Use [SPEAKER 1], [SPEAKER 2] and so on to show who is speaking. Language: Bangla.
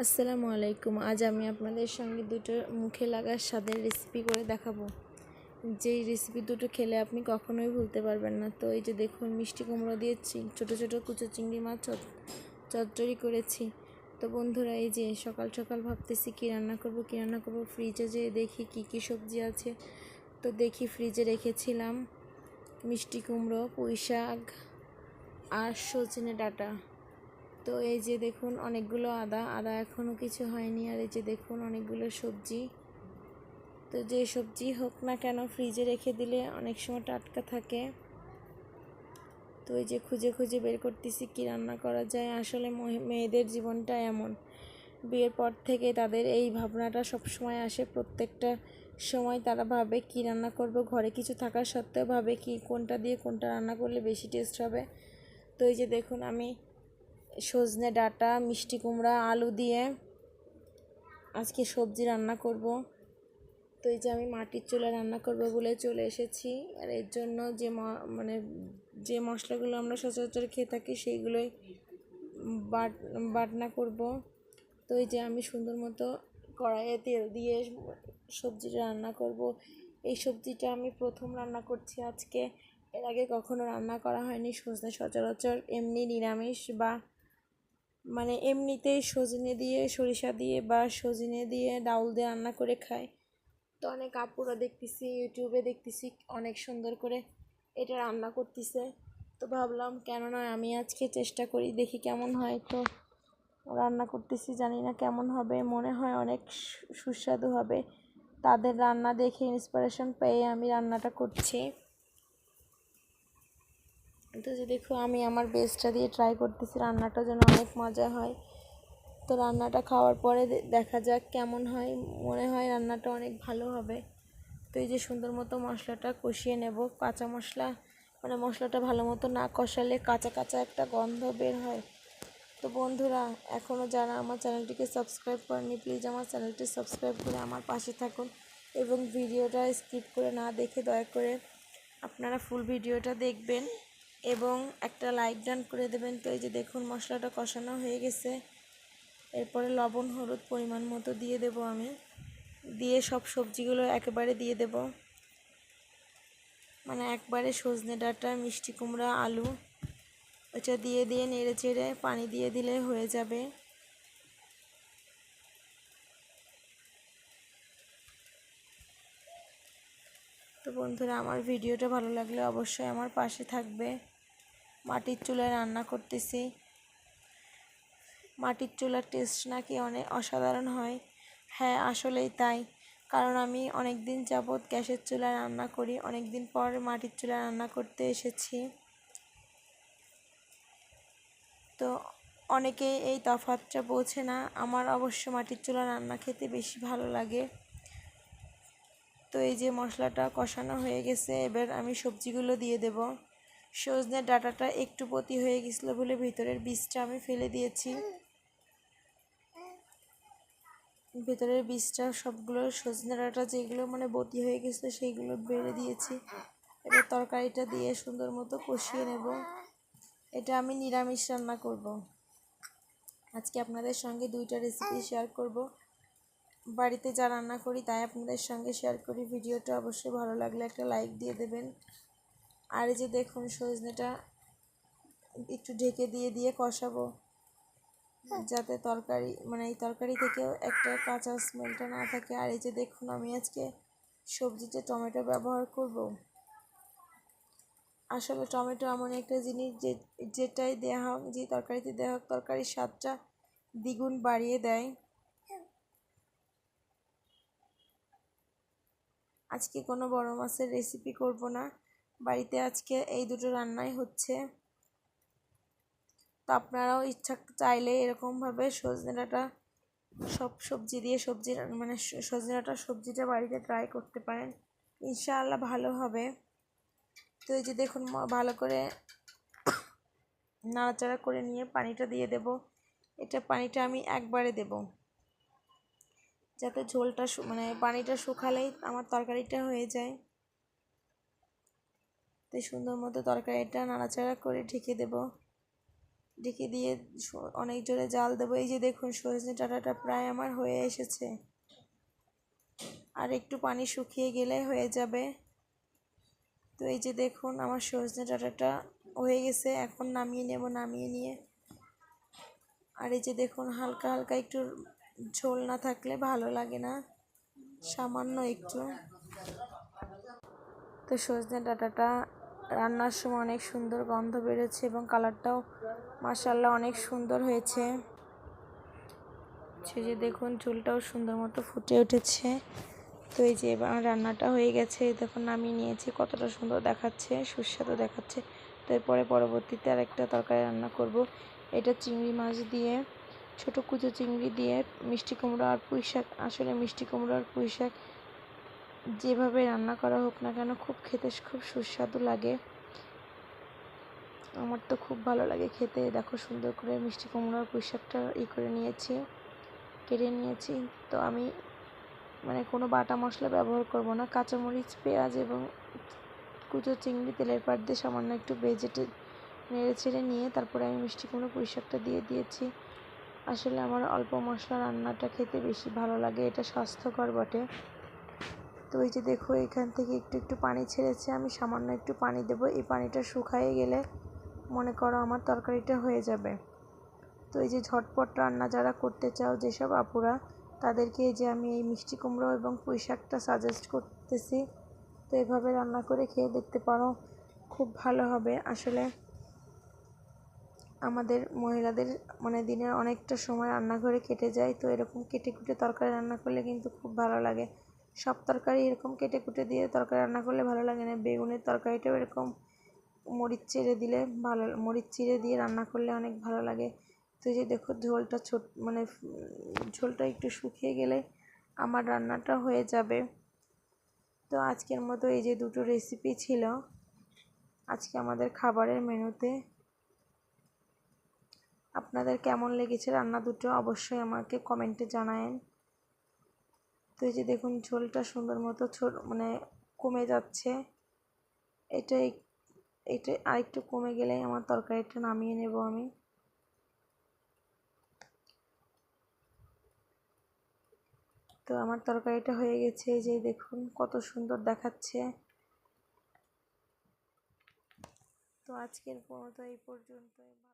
[SPEAKER 1] আসসালামু আলাইকুম। আজ আমি আপনাদের সঙ্গে দুটো মুখে লাগার স্বাদের রেসিপি করে দেখাবো। যেই রেসিপি দুটো খেলে আপনি কখনোই ভুলতে পারবেন না। তো এই যে দেখুন, মিষ্টি কুমড়ো দিয়েছি ছোটো ছোটো কুচো চিংড়ি মাছ চচ্চড়ি করেছি। তো বন্ধুরা, এই যে সকাল সকাল ভাবতেছি কী রান্না করব, কী রান্না করব? ফ্রিজে যেয়ে দেখি কী কী সবজি আছে। তো দেখি ফ্রিজে রেখেছিলাম মিষ্টি কুমড়ো পুঁই শাক আর সজনে ডাঁটা। তো এই যে দেখুন, অনেকগুলো আদা আদা এখনও কিছু হয়নি, আর এই যে দেখুন, অনেকগুলো সবজি। তো যে সবজি হোক না কেন, ফ্রিজে রেখে দিলে অনেক সময় টাটকা থাকে। তো এই যে খুঁজে খুঁজে বের করতেছি কী রান্না করা যায়। আসলে মেয়েদের জীবনটা এমন। বিয়ের পর থেকে তাদের এই ভাবনাটা সবসময় আসে। প্রত্যেকটা সময় তারা ভাবে কী রান্না করব, ঘরে কিছু থাকা সত্ত্বেও ভাবে কি কোনটা দিয়ে কোনটা রান্না করলে বেশি টেস্ট হবে। তো এই যে দেখুন, আমি সজনে ডাঁটা, মিষ্টি কুমড়া, আলু দিয়ে আজকে সবজি রান্না করব। তো এই যে আমি মাটির চুলা রান্না করব বলে চলে এসেছি। আর এর জন্য যে মানে যে মশলাগুলো আমরা সচরাচর খেয়ে থাকি সেইগুলোই বাট, বাটনা করব। তো এই যে আমি সুন্দর মতো কড়াইয়ে তেল দিয়ে সবজিটা রান্না করব। এই সবজিটা আমি প্রথম রান্না করছি আজকে। এর আগে কখনো রান্না করা হয়নি, সজনে সচরাচর এমনি নিরামিষ বা মানে এমনিতেই সজনে দিয়ে, সরিষা দিয়ে বা সজনে দিয়ে ডাউল দিয়ে রান্না করে খায়। তো অনেক আপুরা দেখতেছি, ইউটিউবে দেখতেছি অনেক সুন্দর করে এটা রান্না করতেছে। তো ভাবলাম, কেন নয় আমি আজকে চেষ্টা করি, দেখি কেমন হয়। তো রান্না করতেছি, জানি না কেমন হবে। মনে হয় অনেক সুস্বাদু হবে। তাদের রান্না দেখে ইন্সপিরেশন পেয়ে আমি রান্নাটা করছি। তো যে দেখো, আমি আমার বেস্টটা দিয়ে ট্রাই করতেছি, রান্নাটা যেন অনেক মজা হয়। তো রান্নাটা খাওয়ার পরে দেখা যাক কেমন হয়। মনে হয় রান্নাটা অনেক ভালো হবে। তো এই যে সুন্দর মতো মশলাটা কষিয়ে নেব। কাঁচা মশলা মানে মশলাটা ভালো মতো না কষালে কাঁচা কাঁচা একটা গন্ধ বের হয়। তো বন্ধুরা এখনও যারা আমার চ্যানেলটিকে সাবস্ক্রাইব করেনি প্লিজ আমার চ্যানেলটি সাবস্ক্রাইব করে আমার পাশে থাকুন এবং ভিডিওটা স্কিপ করে না দেখে দয়া করে আপনারা ফুল ভিডিওটা দেখবেন। এবং একটা লাইক ডান করে দেবেন। তো এই যে দেখুন, মশলাটা কষানো হয়ে গেছে। এরপরে লবণ, হলুদ পরিমাণ মতো দিয়ে দেব আমি। দিয়ে সব সবজিগুলো একেবারে দিয়ে দেব। মানে একবারে সজনে ডাঁটা, মিষ্টি কুমড়া, আলু ওটা দিয়ে দিয়ে নেড়ে চেড়ে পানি দিয়ে দিলে হয়ে যাবে। তো বন্ধুরা, আমার ভিডিওটা ভালো লাগলে অবশ্যই আমার পাশে থাকবে। মাটির চুলায় রান্না করতেছি। মাটির চুলার টেস্ট নাকি অনেক অসাধারণ হয়। হ্যাঁ আসলেই তাই। কারণ আমি অনেক দিন যাবৎ গ্যাসের চুলায় রান্না করি। অনেক দিন পর মাটির চুলায় রান্না করতে এসেছি। তো অনেকে এই তফাৎটা বোঝে না। আমার অবশ্য মাটির চুলা রান্না খেতে বেশি ভালো লাগে। তো এই যে মশলাটা কষানো হয়ে গেছে, এবার আমি সবজিগুলো দিয়ে দেব। সজনে ডাঁটাটা একটু পতি হয়ে গেছিল বলে ভিতরের বীজটা আমি ফেলে দিয়েছি। ভেতরের বীজটা সবগুলো সজনে ডাঁটা যেগুলো মানে বতি হয়ে গেছিল সেইগুলো বেড়ে দিয়েছি। এবার তরকারিটা দিয়ে সুন্দর মতো কষিয়ে নেব। এটা আমি নিরামিষ রান্না করব। আজকে আপনাদের সঙ্গে দুইটা রেসিপি শেয়ার করব। বাড়িতে যা রান্না করি তাই আপনাদের সঙ্গে শেয়ার করি। ভিডিওটা অবশ্যই ভালো লাগলে একটা লাইক দিয়ে দেবেন। আর এই যে দেখুন সজনেটা একটু ঢেকে দিয়ে দিয়ে কষাবো। যাতে তরকারি মানে এই তরকারি থেকেও একটা কাঁচা স্মেলটা না থাকে। আর এই যে দেখুন আমি আজকে সবজিতে টমেটো ব্যবহার করব। আসলে টমেটো এমন একটা জিনিস যে যেটাই দেওয়া হোক যে তরকারিতে দেওয়া হোক তরকারির স্বাদটা দ্বিগুণ বাড়িয়ে দেয়। আজকে কোনো বড় মাছের রেসিপি করব না। বাড়িতে আজকে এই দুটো রান্নাই হচ্ছে। তো আপনারাও ইচ্ছা চাইলে এরকমভাবে সজনে সব সবজি দিয়ে সবজি মানে সজনে সবজিটা বাড়িতে ট্রাই করতে পারেন। ইনশাআল্লাহ ভালো হবে। তো এই যে দেখুন ভালো করে নাড়াচাড়া করে নিয়ে পানিটা দিয়ে দেব। এটা পানিটা আমি একবারে দেব। যাতে ঝোলটা মানে পানিটা শুকালেই আমার তরকারিটা হয়ে যায়। তো সুন্দর মতো তরকারিটা নাড়াচাড়া করে ঢেকে দেব। ঢেকে দিয়ে অনেক জোরে জাল দেবো। এই যে দেখুন, সজনে ডাঁটাটা প্রায় আমার হয়ে এসেছে। আর একটু পানি শুকিয়ে গেলে হয়ে যাবে। তো এই যে দেখুন, আমার সজনে ডাঁটাটা হয়ে গেছে। এখন নামিয়ে নেব, নামিয়ে নিয়ে। আর এই যে দেখুন, হালকা হালকা একটু ঝোল না থাকলে ভালো লাগে না। সামান্য একটু। তো সজনে ডাঁটাটা রান্নার সময় অনেক সুন্দর গন্ধ বেরোচ্ছে এবং কালারটাও মাসাল্লাহ অনেক সুন্দর হয়েছে। সে যে দেখুন ঝোলটাও সুন্দর মতো ফুটে উঠেছে। তো এই যে এবার রান্নাটা হয়ে গেছে। দেখুন, নামিয়ে নিয়েছি। কতটা সুন্দর দেখাচ্ছে, সুস্বাদু দেখাচ্ছে। তো এরপরে পরবর্তীতে আর একটা তরকারি রান্না করব। এটা চিংড়ি মাছ দিয়ে, ছোট কুচো চিংড়ি দিয়ে মিষ্টি কুমড়ো আর পুঁই শাক আসলে মিষ্টি কুমড়ো আর পুঁই শাক যেভাবে রান্না করা হোক না কেন, খুব খেতে খুব সুস্বাদু লাগে। আমার তো খুব ভালো লাগে খেতে। দেখো সুন্দর করে মিষ্টি কুমড়ো আর পুঁই শাকটা ই করে নিয়েছি, কেটে নিয়েছি। তো আমি মানে কোনো বাটা মশলা ব্যবহার করব না। কাঁচামরিচ, পেঁয়াজ এবং কুচো চিংড়ি তেলের পাট দিয়ে সামান্য একটু ভেজেটে নেড়ে ছেড়ে নিয়ে তারপরে আমি মিষ্টি কুমড়ো পুঁই শাকটা দিয়ে দিয়েছি। আসলে আমার অল্প মশলা রান্নাটা খেতে বেশি ভালো লাগে। এটা স্বাস্থ্যকর বটে। তো এই যে দেখো, এখান থেকে একটু একটু পানি ছেড়েছে। আমি সামান্য একটু পানি দেবো। এই পানিটা শুকায়ে গেলে মনে করো আমার তরকারিটা হয়ে যাবে। তো এই যে ঝটপট রান্না যারা করতে চাও, যেসব আপুরা, তাদেরকে যে আমি এই মিষ্টি কুমড়ো এবং পুঁই শাকটা সাজেস্ট করতেছি। তো এভাবে রান্না করে খেয়ে দেখতে পারো, খুব ভালো হবে। আসলে আমাদের মহিলাদের মানে দিনের অনেকটা সময় রান্নাঘরে কেটে যায়। তো এরকম কেটে কুটে তরকারি রান্না করলে কিন্তু খুব ভালো লাগে। সব তরকারি এরকম কেটে কুটে দিয়ে তরকারি রান্না করলে ভালো লাগে না। বেগুনের তরকারিটাও এরকম মরিচ চিড়ে দিলে ভালো, মরিচ চিড়ে দিয়ে রান্না করলে অনেক ভালো লাগে। তো যে দেখো ঝোলটা ছোট মানে ঝোলটা একটু শুকিয়ে গেলে আমার রান্নাটা হয়ে যাবে। তো আজকের মতো এই যে দুটো রেসিপি ছিল, আজকে আমাদের খাবারের মেনুতে। আপনাদের কেমন লেগেছে রান্না দুটো অবশ্যই আমাকে কমেন্টে জানায়েন। তো এই যে দেখুন, ঝোলটা সুন্দর মতো মানে কমে যাচ্ছে। এটাই এটা আরেকটু কমে গেলেই আমার তরকারিটা নামিয়ে নেব আমি। তো আমার তরকারিটা হয়ে গেছে যে দেখুন, কত সুন্দর দেখাচ্ছে। তো আজকের মতো এই পর্যন্তই।